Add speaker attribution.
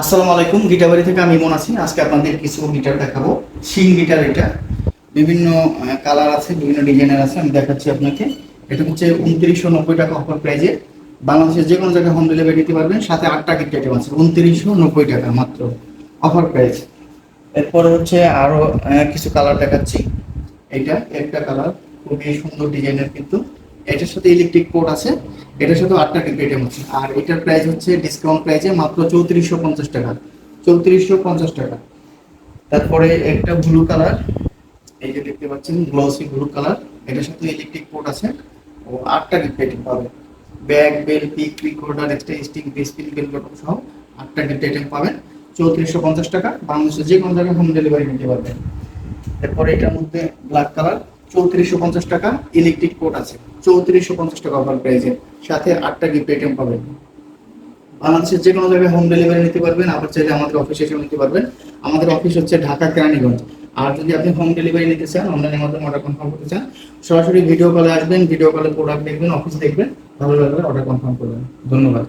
Speaker 1: আসসালামু আলাইকুম গিটারবাড়ি থেকে আমি ইমন আছি। আজকে আপনাদের কিছু গিটার দেখাবো। শিং গিটার এটা। বিভিন্ন কালার আছে, বিভিন্ন ডিজাইনের আছে, আমি দেখাচ্ছি আপনাকে। এটা হচ্ছে উনত্রিশশো নব্বই টাকা অফার প্রাইজে বাংলাদেশের যে কোনো জায়গায় হোম ডেলিভারি দিতে পারবেন, সাথে আটটা গিফট আইটেম আছে। উনত্রিশশো নব্বই টাকা মাত্র অফার প্রাইস এরপরে হচ্ছে আরও কিছু কালার দেখাচ্ছি। এটা একটা কালার খুবই সুন্দর ডিজাইনের কিন্তু। এটার সাথে ইলেকট্রিক পোর্ট আছে, এটার সাথে আটটা আইটেম আছে আর এটার প্রাইস হচ্ছে ডিসকাউন্ট প্রাইসে মাত্র চৌত্রিশশো পঞ্চাশ টাকা। চৌত্রিশশো পঞ্চাশ টাকা। তারপরে একটা ব্লু কালার এই যে দেখতে পাচ্ছেন গ্লসি ব্লু কালার এটার সাথে ইলেকট্রিক পোর্ট আছে। ও আটটা গিফট পাবে। Bag bell pick pick holder extra stick base pin bell bottom সহ আটটা গিফট আইটেম পাবেন। চৌত্রিশশো পঞ্চাশ টাকা। বাংলাদেশের যে কোনো জায়গায় হোম ডেলিভারি নিতে পারবেন। এরপরে এটার মধ্যে ব্ল্যাক কালার চৌত্রিশশো পঞ্চাশ টাকা ইলেকট্রিক পোর্ট আছে। চৌত্রিশশো পঞ্চাশ টাকা অফার প্রাইসে সাথে আটটা গিফট আইটেম পাবেন। বাংলাদেশের যে কোনো জায়গায় হোম ডেলিভারি নিতে পারবেন, আবার চাইলে আমাদের অফিসে এসে নিতে পারবেন। আমাদের অফিস হচ্ছে ঢাকা কেরানীগঞ্জ। আর যদি আপনি হোম ডেলিভারি নিতে চান অনলাইনের মাধ্যমে অর্ডার কনফার্ম করতে চান, সরাসরি ভিডিও কলে আসবেন ভিডিও কলে প্রোডাক্ট দেখবেন অফিস দেখবেন, ভালো লাগলে অর্ডার কনফার্ম করবেন। ধন্যবাদ।